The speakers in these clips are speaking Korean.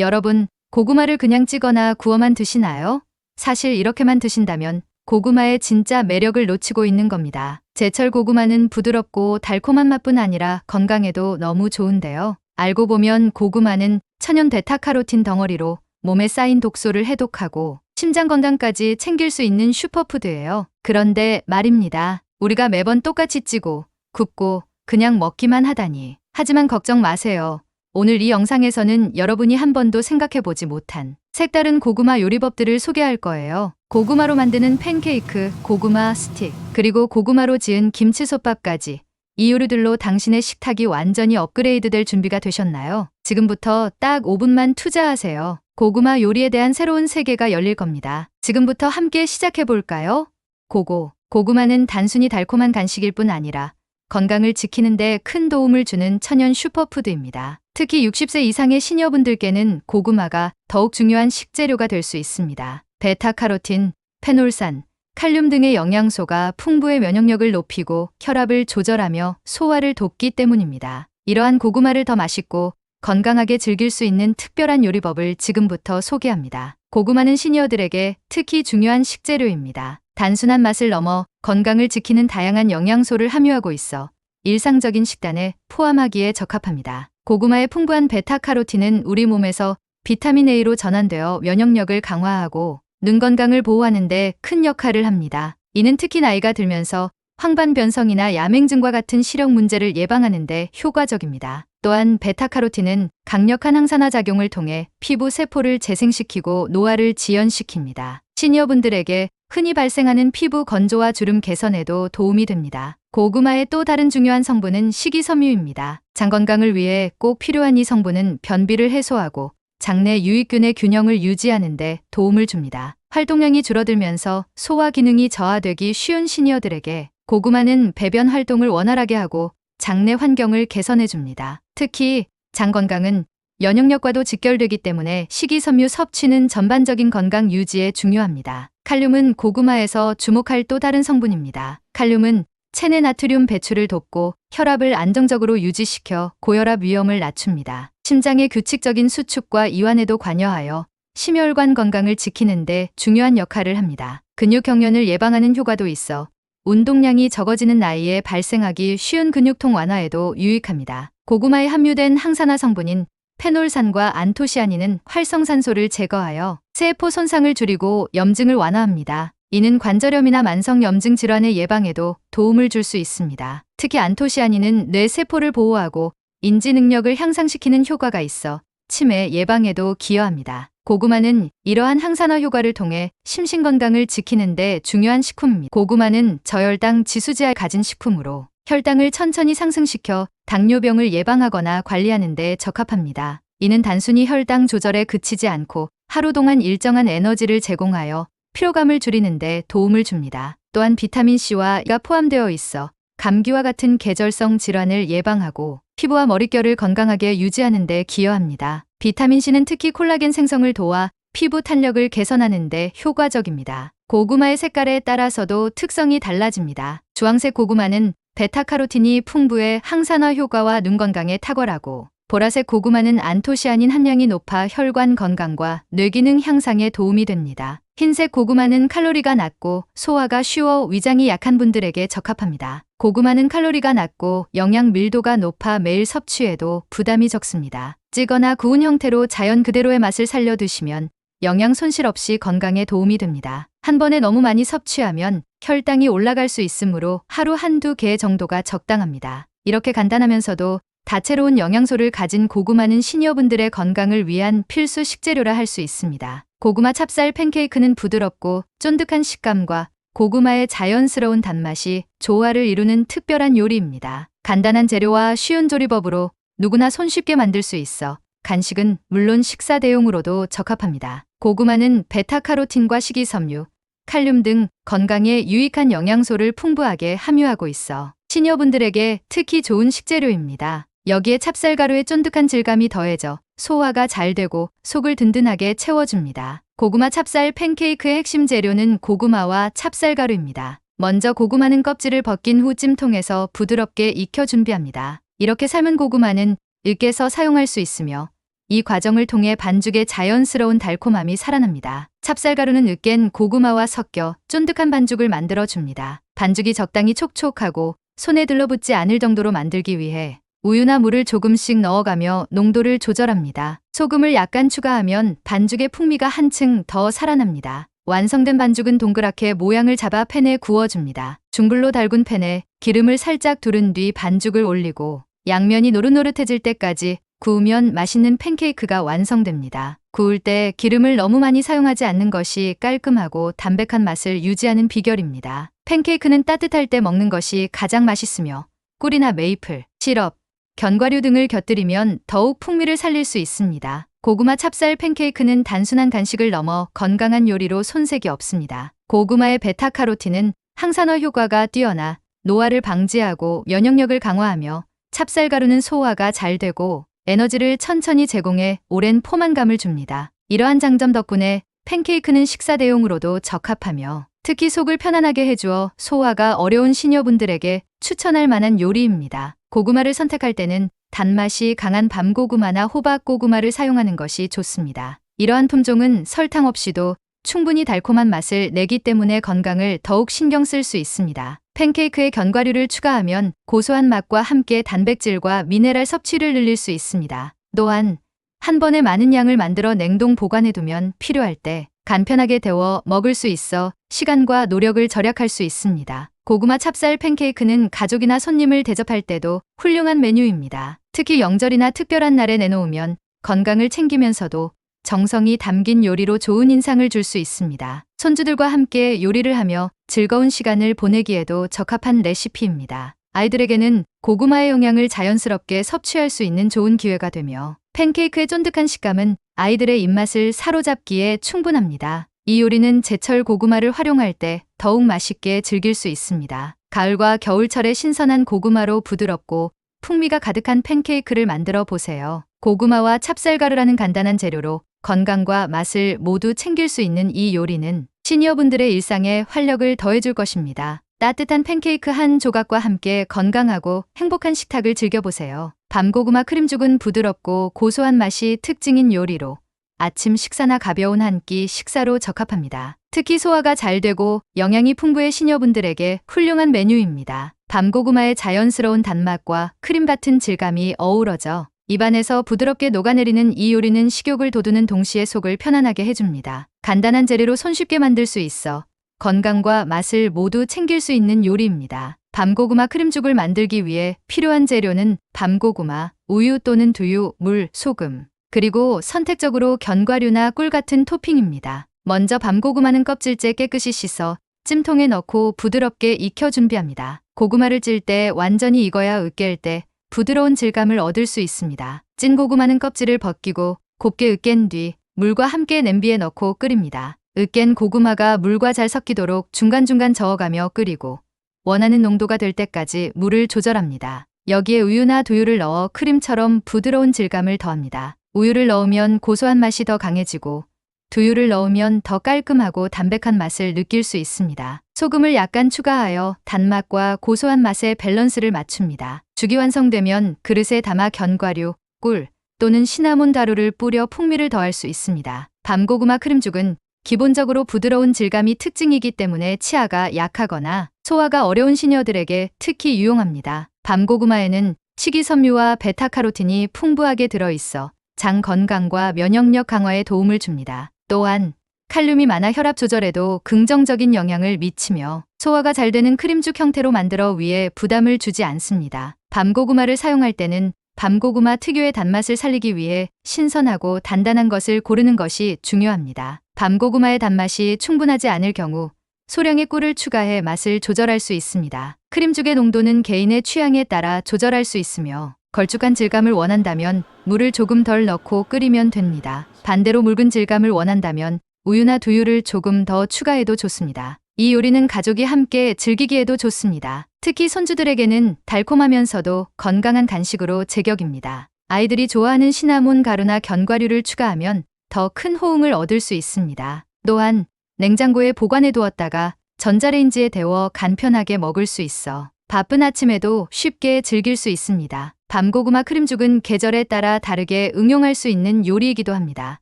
여러분, 고구마를 그냥 찌거나 구워만 드시나요? 사실 이렇게만 드신다면 고구마의 진짜 매력을 놓치고 있는 겁니다. 제철 고구마는 부드럽고 달콤한 맛뿐 아니라 건강에도 너무 좋은데요. 알고 보면 고구마는 천연 베타카로틴 덩어리로 몸에 쌓인 독소를 해독하고 심장 건강까지 챙길 수 있는 슈퍼푸드예요. 그런데 말입니다. 우리가 매번 똑같이 찌고 굽고 그냥 먹기만 하다니. 하지만 걱정 마세요. 오늘 이 영상에서는 여러분이 한 번도 생각해 보지 못한 색다른 고구마 요리법들을 소개할 거예요. 고구마로 만드는 팬케이크, 고구마 스틱, 그리고 고구마로 지은 김치솥밥까지 이 요리들로 당신의 식탁이 완전히 업그레이드 될 준비가 되셨나요? 지금부터 딱 5분만 투자하세요. 고구마 요리에 대한 새로운 세계가 열릴 겁니다. 지금부터 함께 시작해 볼까요? 고고. 고구마는 단순히 달콤한 간식일 뿐 아니라 건강을 지키는데 큰 도움을 주는 천연 슈퍼푸드입니다. 특히 60세 이상의 시니어분들께는 고구마가 더욱 중요한 식재료가 될 수 있습니다. 베타카로틴, 페놀산, 칼륨 등의 영양소가 풍부의 면역력을 높이고 혈압을 조절하며 소화를 돕기 때문입니다. 이러한 고구마를 더 맛있고 건강하게 즐길 수 있는 특별한 요리법을 지금부터 소개합니다. 고구마는 시니어들에게 특히 중요한 식재료입니다. 단순한 맛을 넘어 건강을 지키는 다양한 영양소를 함유하고 있어 일상적인 식단에 포함하기에 적합합니다. 고구마의 풍부한 베타카로틴은 우리 몸에서 비타민 A로 전환되어 면역력을 강화하고 눈 건강을 보호하는 데 큰 역할을 합니다. 이는 특히 나이가 들면서 황반 변성이나 야맹증과 같은 시력 문제를 예방하는 데 효과적입니다. 또한 베타카로틴은 강력한 항산화 작용을 통해 피부 세포를 재생시키고 노화를 지연시킵니다. 시니어분들에게 흔히 발생하는 피부 건조와 주름 개선에도 도움이 됩니다. 고구마의 또 다른 중요한 성분은 식이섬유입니다. 장 건강을 위해 꼭 필요한 이 성분은 변비를 해소하고 장내 유익균의 균형을 유지하는 데 도움을 줍니다. 활동량이 줄어들면서 소화 기능이 저하되기 쉬운 시니어들에게 고구마는 배변 활동을 원활하게 하고 장내 환경을 개선해 줍니다. 특히 장 건강은 면역력과도 직결되기 때문에 식이섬유 섭취는 전반적인 건강 유지에 중요합니다. 칼륨은 고구마에서 주목할 또 다른 성분입니다. 칼륨은 체내 나트륨 배출을 돕고 혈압을 안정적으로 유지시켜 고혈압 위험을 낮춥니다. 심장의 규칙적인 수축과 이완에도 관여하여 심혈관 건강을 지키는데 중요한 역할을 합니다. 근육 경련을 예방하는 효과도 있어 운동량이 적어지는 나이에 발생하기 쉬운 근육통 완화에도 유익합니다. 고구마에 함유된 항산화 성분인 페놀산과 안토시아닌은 활성산소를 제거하여 세포 손상을 줄이고 염증을 완화합니다. 이는 관절염이나 만성 염증 질환의 예방에도 도움을 줄 수 있습니다. 특히 안토시아닌은 뇌 세포를 보호하고 인지 능력을 향상시키는 효과가 있어 치매 예방에도 기여합니다. 고구마는 이러한 항산화 효과를 통해 심신 건강을 지키는 데 중요한 식품입니다. 고구마는 저혈당 지수지알 가진 식품으로 혈당을 천천히 상승시켜 당뇨병을 예방하거나 관리하는 데 적합합니다. 이는 단순히 혈당 조절에 그치지 않고 하루 동안 일정한 에너지를 제공하여 피로감을 줄이는데 도움을 줍니다. 또한 비타민C와 가 포함되어 있어 감기와 같은 계절성 질환을 예방하고 피부와 머릿결을 건강하게 유지하는 데 기여합니다. 비타민C는 특히 콜라겐 생성을 도와 피부 탄력을 개선하는 데 효과적입니다. 고구마의 색깔에 따라서도 특성이 달라집니다. 주황색 고구마는 베타카로틴이 풍부해 항산화 효과와 눈 건강에 탁월하고 보라색 고구마는 안토시아닌 함량이 높아 혈관 건강과 뇌기능 향상에 도움이 됩니다. 흰색 고구마는 칼로리가 낮고 소화가 쉬워 위장이 약한 분들에게 적합합니다. 고구마는 칼로리가 낮고 영양 밀도가 높아 매일 섭취해도 부담이 적습니다. 찌거나 구운 형태로 자연 그대로의 맛을 살려 드시면 영양 손실 없이 건강에 도움이 됩니다. 한 번에 너무 많이 섭취하면 혈당이 올라갈 수 있으므로 하루 한두 개 정도가 적당합니다. 이렇게 간단하면서도 다채로운 영양소를 가진 고구마는 시니어분들의 건강을 위한 필수 식재료라 할 수 있습니다. 고구마 찹쌀 팬케이크는 부드럽고 쫀득한 식감과 고구마의 자연스러운 단맛이 조화를 이루는 특별한 요리입니다. 간단한 재료와 쉬운 조리법으로 누구나 손쉽게 만들 수 있어 간식은 물론 식사 대용으로도 적합합니다. 고구마는 베타카로틴과 식이섬유, 칼륨 등 건강에 유익한 영양소를 풍부하게 함유하고 있어 시니어분들에게 특히 좋은 식재료입니다. 여기에 찹쌀가루의 쫀득한 질감이 더해져 소화가 잘 되고 속을 든든하게 채워줍니다. 고구마 찹쌀 팬케이크의 핵심 재료는 고구마와 찹쌀가루입니다. 먼저 고구마는 껍질을 벗긴 후 찜통에서 부드럽게 익혀 준비합니다. 이렇게 삶은 고구마는 으깨서 사용할 수 있으며 이 과정을 통해 반죽의 자연스러운 달콤함이 살아납니다. 찹쌀가루는 으깬 고구마와 섞여 쫀득한 반죽을 만들어 줍니다. 반죽이 적당히 촉촉하고 손에 들러붙지 않을 정도로 만들기 위해 우유나 물을 조금씩 넣어가며 농도를 조절합니다. 소금을 약간 추가하면 반죽의 풍미가 한층 더 살아납니다. 완성된 반죽은 동그랗게 모양을 잡아 팬에 구워줍니다. 중불로 달군 팬에 기름을 살짝 두른 뒤 반죽을 올리고 양면이 노릇노릇해질 때까지 구우면 맛있는 팬케이크가 완성됩니다. 구울 때 기름을 너무 많이 사용하지 않는 것이 깔끔하고 담백한 맛을 유지하는 비결입니다. 팬케이크는 따뜻할 때 먹는 것이 가장 맛있으며 꿀이나 메이플, 시럽, 견과류 등을 곁들이면 더욱 풍미를 살릴 수 있습니다. 고구마 찹쌀 팬케이크는 단순한 간식을 넘어 건강한 요리로 손색이 없습니다. 고구마의 베타카로틴은 항산화 효과가 뛰어나 노화를 방지하고 면역력을 강화하며 찹쌀가루는 소화가 잘 되고 에너지를 천천히 제공해 오랜 포만감을 줍니다. 이러한 장점 덕분에 팬케이크는 식사 대용으로도 적합하며 특히 속을 편안하게 해주어 소화가 어려운 시녀분들에게 추천할 만한 요리입니다. 고구마를 선택할 때는 단맛이 강한 밤고구마나 호박고구마를 사용하는 것이 좋습니다. 이러한 품종은 설탕 없이도 충분히 달콤한 맛을 내기 때문에 건강을 더욱 신경 쓸 수 있습니다. 팬케이크에 견과류를 추가하면 고소한 맛과 함께 단백질과 미네랄 섭취를 늘릴 수 있습니다. 또한 한 번에 많은 양을 만들어 냉동 보관해두면 필요할 때 간편하게 데워 먹을 수 있어 시간과 노력을 절약할 수 있습니다. 고구마 찹쌀 팬케이크는 가족이나 손님을 대접할 때도 훌륭한 메뉴입니다. 특히 영절이나 특별한 날에 내놓으면 건강을 챙기면서도 정성이 담긴 요리로 좋은 인상을 줄 수 있습니다. 손주들과 함께 요리를 하며 즐거운 시간을 보내기에도 적합한 레시피입니다. 아이들에게는 고구마의 영양을 자연스럽게 섭취할 수 있는 좋은 기회가 되며 팬케이크의 쫀득한 식감은 아이들의 입맛을 사로잡기에 충분합니다. 이 요리는 제철 고구마를 활용할 때 더욱 맛있게 즐길 수 있습니다. 가을과 겨울철에 신선한 고구마로 부드럽고 풍미가 가득한 팬케이크를 만들어 보세요. 고구마와 찹쌀가루라는 간단한 재료로 건강과 맛을 모두 챙길 수 있는 이 요리는 시니어분들의 일상에 활력을 더해줄 것입니다. 따뜻한 팬케이크 한 조각과 함께 건강하고 행복한 식탁을 즐겨보세요. 밤고구마 크림죽은 부드럽고 고소한 맛이 특징인 요리로 아침 식사나 가벼운 한 끼 식사로 적합합니다. 특히 소화가 잘 되고 영양이 풍부해 시녀분들에게 훌륭한 메뉴입니다. 밤고구마의 자연스러운 단맛과 크림 같은 질감이 어우러져 입안에서 부드럽게 녹아내리는 이 요리는 식욕을 돋우는 동시에 속을 편안하게 해줍니다. 간단한 재료로 손쉽게 만들 수 있어 건강과 맛을 모두 챙길 수 있는 요리입니다. 밤고구마 크림죽을 만들기 위해 필요한 재료는 밤고구마, 우유 또는 두유, 물, 소금, 그리고 선택적으로 견과류나 꿀 같은 토핑입니다. 먼저 밤고구마는 껍질째 깨끗이 씻어 찜통에 넣고 부드럽게 익혀 준비합니다. 고구마를 찔 때 완전히 익어야 으깰 때 부드러운 질감을 얻을 수 있습니다. 찐 고구마는 껍질을 벗기고 곱게 으깬 뒤 물과 함께 냄비에 넣고 끓입니다. 으깬 고구마가 물과 잘 섞이도록 중간중간 저어가며 끓이고 원하는 농도가 될 때까지 물을 조절합니다. 여기에 우유나 두유를 넣어 크림처럼 부드러운 질감을 더합니다. 우유를 넣으면 고소한 맛이 더 강해지고 두유를 넣으면 더 깔끔하고 담백한 맛을 느낄 수 있습니다. 소금을 약간 추가하여 단맛과 고소한 맛의 밸런스를 맞춥니다. 죽이 완성되면 그릇에 담아 견과류, 꿀 또는 시나몬 가루를 뿌려 풍미를 더할 수 있습니다. 밤고구마 크림죽은 기본적으로 부드러운 질감이 특징이기 때문에 치아가 약하거나 소화가 어려운 시녀들에게 특히 유용합니다. 밤고구마에는 식이섬유와 베타카로틴이 풍부하게 들어있어 장 건강과 면역력 강화에 도움을 줍니다. 또한 칼륨이 많아 혈압 조절에도 긍정적인 영향을 미치며 소화가 잘 되는 크림죽 형태로 만들어 위에 부담을 주지 않습니다. 밤고구마를 사용할 때는 밤고구마 특유의 단맛을 살리기 위해 신선하고 단단한 것을 고르는 것이 중요합니다. 밤고구마의 단맛이 충분하지 않을 경우 소량의 꿀을 추가해 맛을 조절할 수 있습니다. 크림죽의 농도는 개인의 취향에 따라 조절할 수 있으며 걸쭉한 질감을 원한다면 물을 조금 덜 넣고 끓이면 됩니다. 반대로 묽은 질감을 원한다면 우유나 두유를 조금 더 추가해도 좋습니다. 이 요리는 가족이 함께 즐기기에도 좋습니다. 특히 손주들에게는 달콤하면서도 건강한 간식으로 제격입니다. 아이들이 좋아하는 시나몬 가루나 견과류를 추가하면 더 큰 호응을 얻을 수 있습니다. 또한 냉장고에 보관해 두었다가 전자레인지에 데워 간편하게 먹을 수 있어 바쁜 아침에도 쉽게 즐길 수 있습니다. 밤고구마 크림죽은 계절에 따라 다르게 응용할 수 있는 요리이기도 합니다.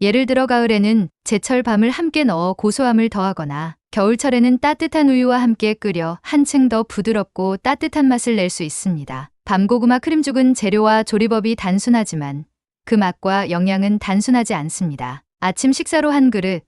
예를 들어 가을에는 제철 밤을 함께 넣어 고소함을 더하거나 겨울철에는 따뜻한 우유와 함께 끓여 한층 더 부드럽고 따뜻한 맛을 낼 수 있습니다. 밤고구마 크림죽은 재료와 조리법이 단순하지만 그 맛과 영양은 단순하지 않습니다. 아침 식사로 한 그릇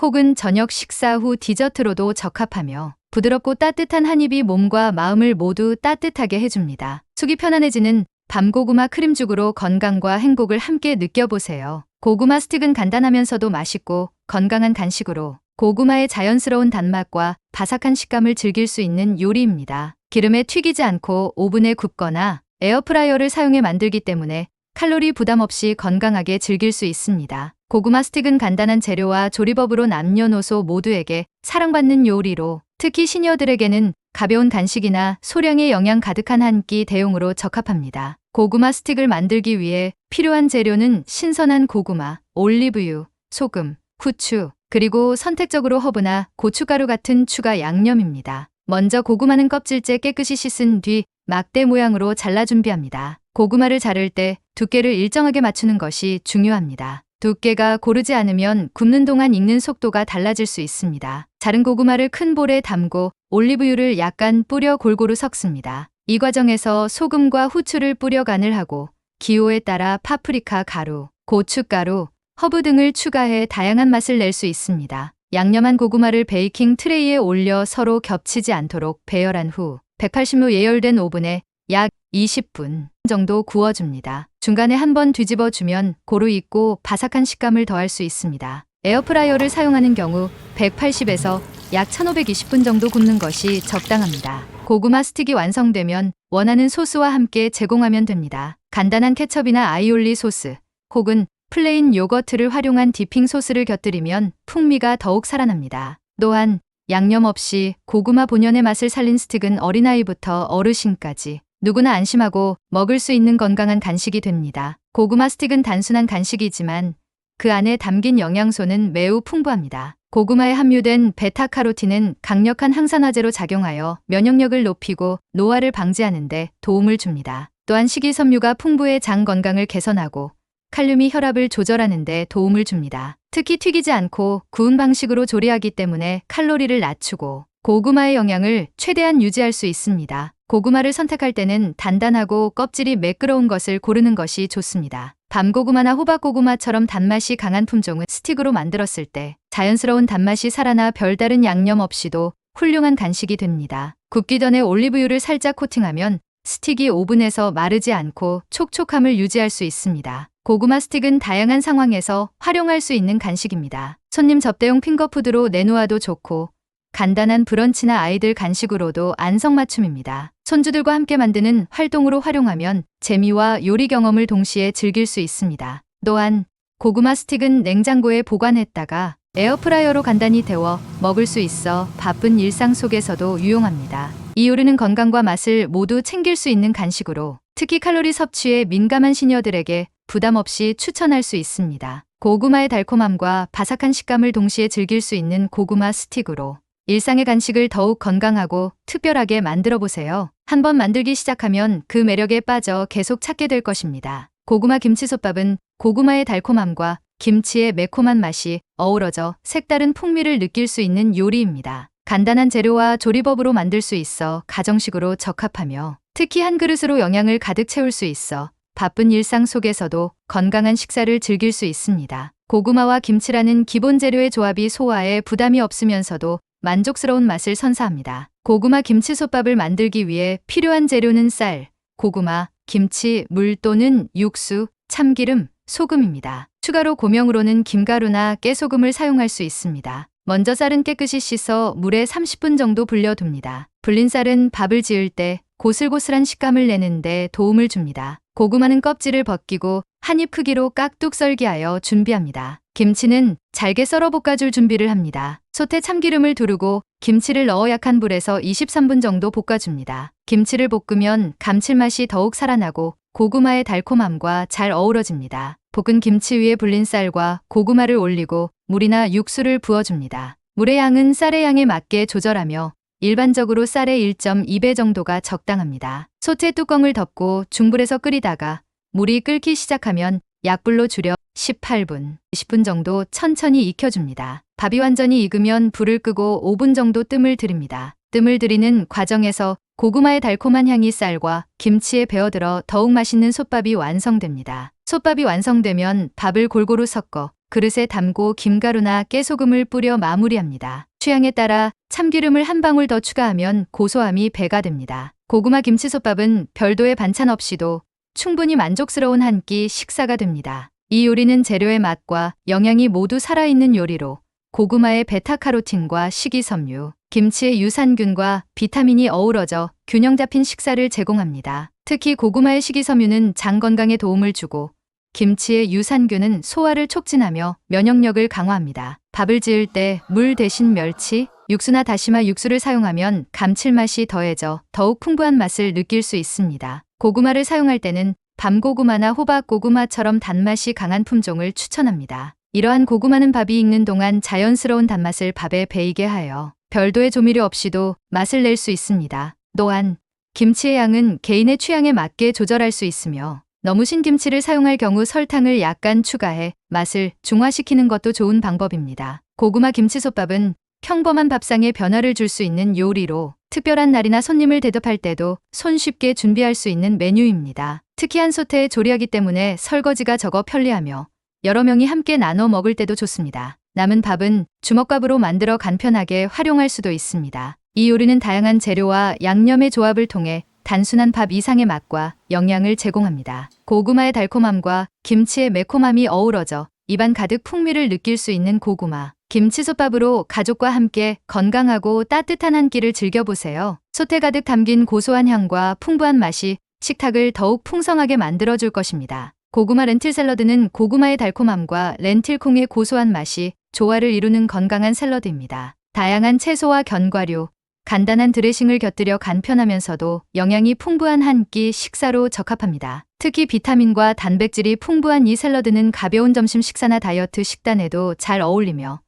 혹은 저녁 식사 후 디저트로도 적합하며 부드럽고 따뜻한 한 입이 몸과 마음을 모두 따뜻하게 해줍니다. 속이 편안해지는 밤고구마 크림죽으로 건강과 행복을 함께 느껴보세요. 고구마 스틱은 간단하면서도 맛있고 건강한 간식으로 고구마의 자연스러운 단맛과 바삭한 식감을 즐길 수 있는 요리입니다. 기름에 튀기지 않고 오븐에 굽거나 에어프라이어를 사용해 만들기 때문에 칼로리 부담 없이 건강하게 즐길 수 있습니다. 고구마 스틱은 간단한 재료와 조리법으로 남녀노소 모두에게 사랑받는 요리로 특히 시니어들에게는 가벼운 간식이나 소량의 영양 가득한 한 끼 대용으로 적합합니다. 고구마 스틱을 만들기 위해 필요한 재료는 신선한 고구마, 올리브유, 소금, 후추, 그리고 선택적으로 허브나 고춧가루 같은 추가 양념입니다. 먼저 고구마는 껍질째 깨끗이 씻은 뒤 막대 모양으로 잘라 준비합니다. 고구마를 자를 때 두께를 일정하게 맞추는 것이 중요합니다. 두께가 고르지 않으면 굽는 동안 익는 속도가 달라질 수 있습니다. 자른 고구마를 큰 볼에 담고 올리브유를 약간 뿌려 골고루 섞습니다. 이 과정에서 소금과 후추를 뿌려 간을 하고 기호에 따라 파프리카 가루, 고춧가루, 허브 등을 추가해 다양한 맛을 낼 수 있습니다. 양념한 고구마를 베이킹 트레이에 올려 서로 겹치지 않도록 배열한 후 180도 예열된 오븐에 약 20분 정도 구워줍니다. 중간에 한번 뒤집어 주면 고루 익고 바삭한 식감을 더할 수 있습니다. 에어프라이어를 사용하는 경우 180에서 약 1520분 정도 굽는 것이 적당합니다. 고구마 스틱이 완성되면 원하는 소스와 함께 제공하면 됩니다. 간단한 케첩이나 아이올리 소스 혹은 플레인 요거트를 활용한 디핑 소스를 곁들이면 풍미가 더욱 살아납니다. 또한 양념 없이 고구마 본연의 맛을 살린 스틱은 어린아이부터 어르신까지 누구나 안심하고 먹을 수 있는 건강한 간식이 됩니다. 고구마 스틱은 단순한 간식이지만 그 안에 담긴 영양소는 매우 풍부합니다. 고구마에 함유된 베타카로틴은 강력한 항산화제로 작용하여 면역력을 높이고 노화를 방지하는데 도움을 줍니다. 또한 식이섬유가 풍부해 장 건강을 개선하고 칼륨이 혈압을 조절하는 데 도움을 줍니다. 특히 튀기지 않고 구운 방식으로 조리하기 때문에 칼로리를 낮추고 고구마의 영양을 최대한 유지할 수 있습니다. 고구마를 선택할 때는 단단하고 껍질이 매끄러운 것을 고르는 것이 좋습니다. 밤고구마나 호박고구마처럼 단맛이 강한 품종은 스틱으로 만들었을 때 자연스러운 단맛이 살아나 별다른 양념 없이도 훌륭한 간식이 됩니다. 굽기 전에 올리브유를 살짝 코팅하면 스틱이 오븐에서 마르지 않고 촉촉함을 유지할 수 있습니다. 고구마 스틱은 다양한 상황에서 활용할 수 있는 간식입니다. 손님 접대용 핑거푸드로 내놓아도 좋고 간단한 브런치나 아이들 간식으로도 안성맞춤입니다. 손주들과 함께 만드는 활동으로 활용하면 재미와 요리 경험을 동시에 즐길 수 있습니다. 또한 고구마 스틱은 냉장고에 보관했다가 에어프라이어로 간단히 데워 먹을 수 있어 바쁜 일상 속에서도 유용합니다. 이 요리는 건강과 맛을 모두 챙길 수 있는 간식으로 특히 칼로리 섭취에 민감한 시니어들에게 부담 없이 추천할 수 있습니다. 고구마의 달콤함과 바삭한 식감을 동시에 즐길 수 있는 고구마 스틱으로 일상의 간식을 더욱 건강하고 특별하게 만들어 보세요. 한번 만들기 시작하면 그 매력에 빠져 계속 찾게 될 것입니다. 고구마 김치솥밥은 고구마의 달콤함과 김치의 매콤한 맛이 어우러져 색다른 풍미를 느낄 수 있는 요리입니다. 간단한 재료와 조리법으로 만들 수 있어 가정식으로 적합하며 특히 한 그릇으로 영양을 가득 채울 수 있어 바쁜 일상 속에서도 건강한 식사를 즐길 수 있습니다. 고구마와 김치라는 기본 재료의 조합이 소화에 부담이 없으면서도 만족스러운 맛을 선사합니다. 고구마 김치솥밥을 만들기 위해 필요한 재료는 쌀, 고구마, 김치, 물 또는 육수, 참기름, 소금입니다. 추가로 고명으로는 김가루나 깨소금을 사용할 수 있습니다. 먼저 쌀은 깨끗이 씻어 물에 30분 정도 불려둡니다. 불린 쌀은 밥을 지을 때 고슬고슬한 식감을 내는데 도움을 줍니다. 고구마는 껍질을 벗기고 한 입 크기로 깍둑 썰기하여 준비합니다. 김치는 잘게 썰어 볶아줄 준비를 합니다. 솥에 참기름을 두르고 김치를 넣어 약한 불에서 23분 정도 볶아줍니다. 김치를 볶으면 감칠맛이 더욱 살아나고 고구마의 달콤함과 잘 어우러집니다. 볶은 김치 위에 불린 쌀과 고구마를 올리고 물이나 육수를 부어줍니다. 물의 양은 쌀의 양에 맞게 조절하며 일반적으로 쌀의 1.2배 정도가 적당합니다. 소태 뚜껑을 덮고 중불에서 끓이다가 물이 끓기 시작하면 약불로 줄여 18분, 20분 정도 천천히 익혀줍니다. 밥이 완전히 익으면 불을 끄고 5분 정도 뜸을 들입니다. 뜸을 들이는 과정에서 고구마의 달콤한 향이 쌀과 김치에 배어들어 더욱 맛있는 솥밥이 완성됩니다. 솥밥이 완성되면 밥을 골고루 섞어 그릇에 담고 김가루나 깨소금을 뿌려 마무리합니다. 취향에 따라 참기름을 한 방울 더 추가하면 고소함이 배가 됩니다. 고구마 김치솥밥은 별도의 반찬 없이도 충분히 만족스러운 한 끼 식사가 됩니다. 이 요리는 재료의 맛과 영양이 모두 살아있는 요리로 고구마의 베타카로틴과 식이섬유, 김치의 유산균과 비타민이 어우러져 균형 잡힌 식사를 제공합니다. 특히 고구마의 식이섬유는 장 건강에 도움을 주고 김치의 유산균은 소화를 촉진하며 면역력을 강화합니다. 밥을 지을 때 물 대신 멸치, 육수나 다시마 육수를 사용하면 감칠맛이 더해져 더욱 풍부한 맛을 느낄 수 있습니다. 고구마를 사용할 때는 밤고구마나 호박고구마처럼 단맛이 강한 품종을 추천합니다. 이러한 고구마는 밥이 익는 동안 자연스러운 단맛을 밥에 배이게 하여 별도의 조미료 없이도 맛을 낼 수 있습니다. 또한 김치의 양은 개인의 취향에 맞게 조절할 수 있으며 너무 신 김치를 사용할 경우 설탕을 약간 추가해 맛을 중화시키는 것도 좋은 방법입니다. 고구마 김치솥밥은 평범한 밥상에 변화를 줄 수 있는 요리로 특별한 날이나 손님을 대접할 때도 손쉽게 준비할 수 있는 메뉴입니다. 특히 한 소태에 조리하기 때문에 설거지가 적어 편리하며 여러 명이 함께 나눠 먹을 때도 좋습니다. 남은 밥은 주먹밥으로 만들어 간편하게 활용할 수도 있습니다. 이 요리는 다양한 재료와 양념의 조합을 통해 단순한 밥 이상의 맛과 영양을 제공합니다. 고구마의 달콤함과 김치의 매콤함이 어우러져 입안 가득 풍미를 느낄 수 있는 고구마. 김치솥밥으로 가족과 함께 건강하고 따뜻한 한 끼를 즐겨보세요. 솥에 가득 담긴 고소한 향과 풍부한 맛이 식탁을 더욱 풍성하게 만들어줄 것입니다. 고구마 렌틸 샐러드는 고구마의 달콤함과 렌틸콩의 고소한 맛이 조화를 이루는 건강한 샐러드입니다. 다양한 채소와 견과류, 간단한 드레싱을 곁들여 간편하면서도 영양이 풍부한 한 끼 식사로 적합합니다. 특히 비타민과 단백질이 풍부한 이 샐러드는 가벼운 점심 식사나 다이어트 식단에도 잘 어울리며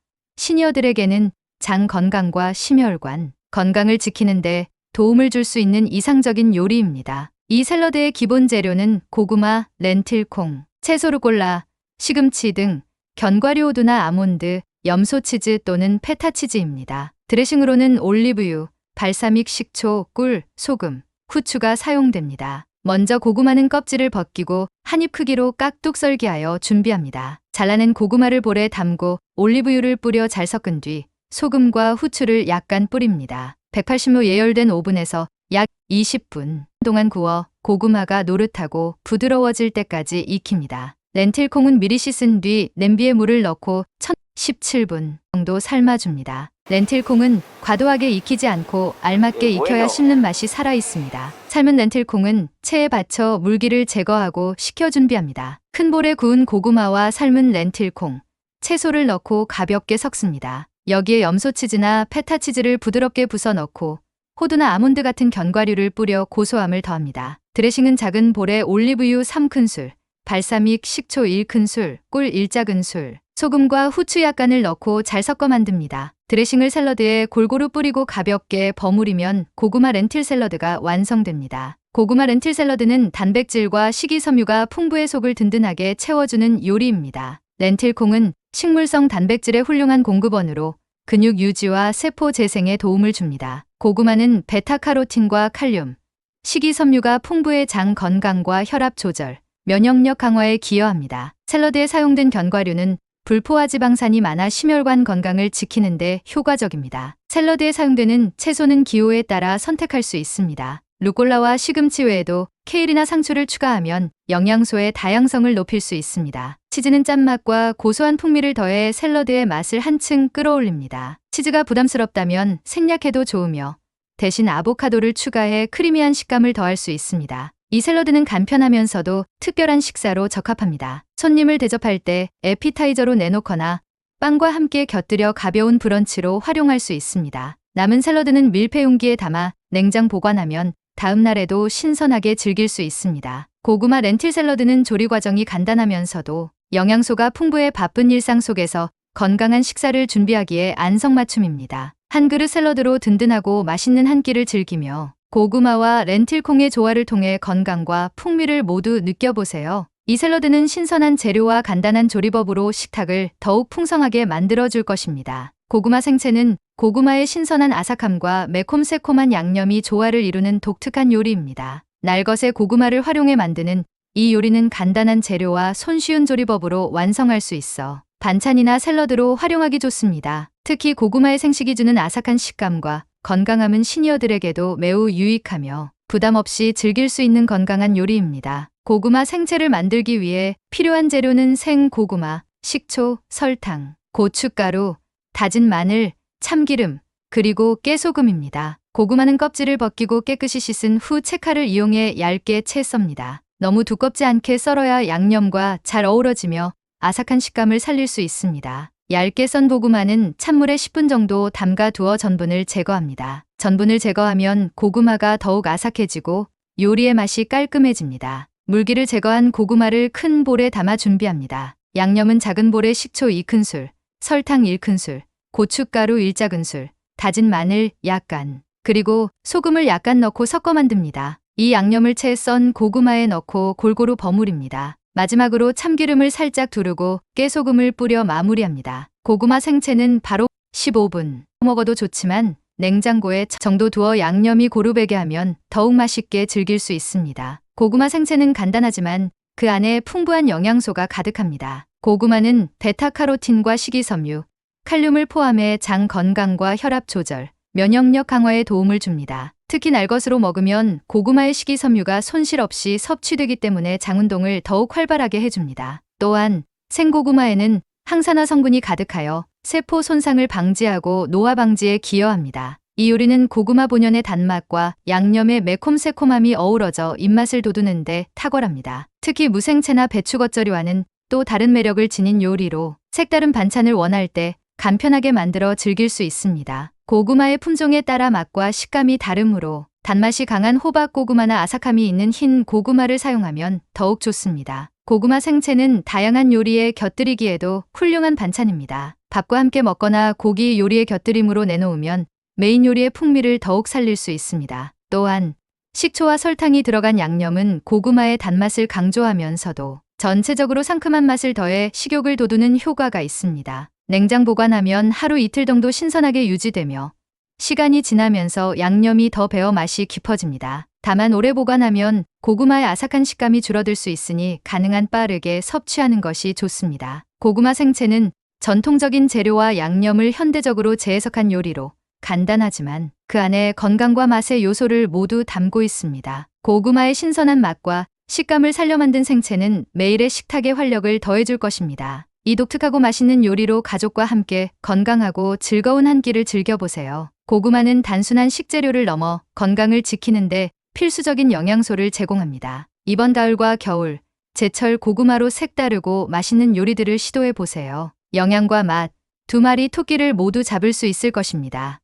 시니어들에게는 장 건강과 심혈관, 건강을 지키는데 도움을 줄 수 있는 이상적인 요리입니다. 이 샐러드의 기본 재료는 고구마, 렌틸콩, 채소를 골라 시금치 등 견과류 호두나 아몬드, 염소치즈 또는 페타치즈입니다. 드레싱으로는 올리브유, 발사믹 식초, 꿀, 소금, 후추가 사용됩니다. 먼저 고구마는 껍질을 벗기고 한 입 크기로 깍둑 썰기하여 준비합니다. 잘라낸 고구마를 볼에 담고 올리브유를 뿌려 잘 섞은 뒤 소금과 후추를 약간 뿌립니다. 180도 예열된 오븐에서 약 20분 동안 구워 고구마가 노릇하고 부드러워질 때까지 익힙니다. 렌틸콩은 미리 씻은 뒤 냄비에 물을 넣고 1017분 정도 삶아줍니다. 렌틸콩은 과도하게 익히지 않고 알맞게 이게 익혀야? 씹는 맛이 살아 있습니다. 삶은 렌틸콩은 체에 받쳐 물기를 제거하고 식혀 준비합니다. 큰 볼에 구운 고구마와 삶은 렌틸콩, 채소를 넣고 가볍게 섞습니다. 여기에 염소치즈나 페타치즈를 부드럽게 부숴 넣고 호두나 아몬드 같은 견과류를 뿌려 고소함을 더합니다. 드레싱은 작은 볼에 올리브유 3큰술, 발사믹 식초 1큰술, 꿀 1작은술, 소금과 후추 약간을 넣고 잘 섞어 만듭니다. 드레싱을 샐러드에 골고루 뿌리고 가볍게 버무리면 고구마 렌틸 샐러드가 완성됩니다. 고구마 렌틸 샐러드는 단백질과 식이섬유가 풍부해 속을 든든하게 채워주는 요리입니다. 렌틸콩은 식물성 단백질의 훌륭한 공급원으로 근육 유지와 세포 재생에 도움을 줍니다. 고구마는 베타카로틴과 칼륨, 식이섬유가 풍부해 장 건강과 혈압 조절, 면역력 강화에 기여합니다. 샐러드에 사용된 견과류는 불포화 지방산이 많아 심혈관 건강을 지키는데 효과적입니다. 샐러드에 사용되는 채소는 기호에 따라 선택할 수 있습니다. 루꼴라와 시금치 외에도 케일이나 상추를 추가하면 영양소의 다양성을 높일 수 있습니다. 치즈는 짠맛과 고소한 풍미를 더해 샐러드의 맛을 한층 끌어올립니다. 치즈가 부담스럽다면 생략해도 좋으며 대신 아보카도를 추가해 크리미한 식감을 더할 수 있습니다. 이 샐러드는 간편하면서도 특별한 식사로 적합합니다. 손님을 대접할 때 에피타이저로 내놓거나 빵과 함께 곁들여 가벼운 브런치로 활용할 수 있습니다. 남은 샐러드는 밀폐 용기에 담아 냉장 보관하면 다음 날에도 신선하게 즐길 수 있습니다. 고구마 렌틸 샐러드는 조리 과정이 간단하면서도 영양소가 풍부해 바쁜 일상 속에서 건강한 식사를 준비하기에 안성맞춤입니다. 한 그릇 샐러드로 든든하고 맛있는 한 끼를 즐기며 고구마와 렌틸콩의 조화를 통해 건강과 풍미를 모두 느껴보세요. 이 샐러드는 신선한 재료와 간단한 조리법으로 식탁을 더욱 풍성하게 만들어줄 것입니다. 고구마 생채는 고구마의 신선한 아삭함과 매콤새콤한 양념이 조화를 이루는 독특한 요리입니다. 날것의 고구마를 활용해 만드는 이 요리는 간단한 재료와 손쉬운 조리법으로 완성할 수 있어 반찬이나 샐러드로 활용하기 좋습니다. 특히 고구마의 생식이 주는 아삭한 식감과 건강함은 시니어들에게도 매우 유익하며 부담 없이 즐길 수 있는 건강한 요리입니다. 고구마 생채를 만들기 위해 필요한 재료는 생 고구마, 식초, 설탕, 고춧가루, 다진 마늘, 참기름, 그리고 깨소금입니다. 고구마는 껍질을 벗기고 깨끗이 씻은 후 채칼을 이용해 얇게 채 썹니다. 너무 두껍지 않게 썰어야 양념과 잘 어우러지며 아삭한 식감을 살릴 수 있습니다. 얇게 썬 고구마는 찬물에 10분 정도 담가 두어 전분을 제거합니다. 전분을 제거하면 고구마가 더욱 아삭해지고 요리의 맛이 깔끔해집니다. 물기를 제거한 고구마를 큰 볼에 담아 준비합니다. 양념은 작은 볼에 식초 2큰술, 설탕 1큰술, 고춧가루 1작은술, 다진 마늘 약간, 그리고 소금을 약간 넣고 섞어 만듭니다. 이 양념을 채 썬 고구마에 넣고 골고루 버무립니다. 마지막으로 참기름을 살짝 두르고 깨소금을 뿌려 마무리합니다. 고구마 생채는 바로 15분 먹어도 좋지만 냉장고에 정도 두어 양념이 고루베게 하면 더욱 맛있게 즐길 수 있습니다. 고구마 생채는 간단하지만 그 안에 풍부한 영양소가 가득합니다. 고구마는 베타카로틴과 식이섬유, 칼륨을 포함해 장 건강과 혈압 조절, 면역력 강화에 도움을 줍니다. 특히 날것으로 먹으면 고구마의 식이섬유가 손실 없이 섭취되기 때문에 장운동을 더욱 활발하게 해줍니다. 또한 생고구마에는 항산화 성분이 가득하여 세포 손상을 방지하고 노화 방지에 기여합니다. 이 요리는 고구마 본연의 단맛과 양념의 매콤새콤함이 어우러져 입맛을 돋우는데 탁월합니다. 특히 무생채나 배추 겉절이와는 또 다른 매력을 지닌 요리로 색다른 반찬을 원할 때 간편하게 만들어 즐길 수 있습니다. 고구마의 품종에 따라 맛과 식감이 다르므로 단맛이 강한 호박 고구마나 아삭함이 있는 흰 고구마를 사용하면 더욱 좋습니다. 고구마 생채는 다양한 요리에 곁들이기에도 훌륭한 반찬입니다. 밥과 함께 먹거나 고기 요리에 곁들임으로 내놓으면 메인 요리의 풍미를 더욱 살릴 수 있습니다. 또한 식초와 설탕이 들어간 양념은 고구마의 단맛을 강조하면서도 전체적으로 상큼한 맛을 더해 식욕을 돋우는 효과가 있습니다. 냉장 보관하면 하루 이틀 정도 신선하게 유지되며 시간이 지나면서 양념이 더 배어 맛이 깊어집니다. 다만 오래 보관하면 고구마의 아삭한 식감이 줄어들 수 있으니 가능한 빠르게 섭취하는 것이 좋습니다. 고구마 생채는 전통적인 재료와 양념을 현대적으로 재해석한 요리로 간단하지만 그 안에 건강과 맛의 요소를 모두 담고 있습니다. 고구마의 신선한 맛과 식감을 살려 만든 생채는 매일의 식탁에 활력을 더해줄 것입니다. 이 독특하고 맛있는 요리로 가족과 함께 건강하고 즐거운 한 끼를 즐겨보세요. 고구마는 단순한 식재료를 넘어 건강을 지키는데 필수적인 영양소를 제공합니다. 이번 가을과 겨울, 제철 고구마로 색다르고 맛있는 요리들을 시도해 보세요. 영양과 맛, 두 마리 토끼를 모두 잡을 수 있을 것입니다.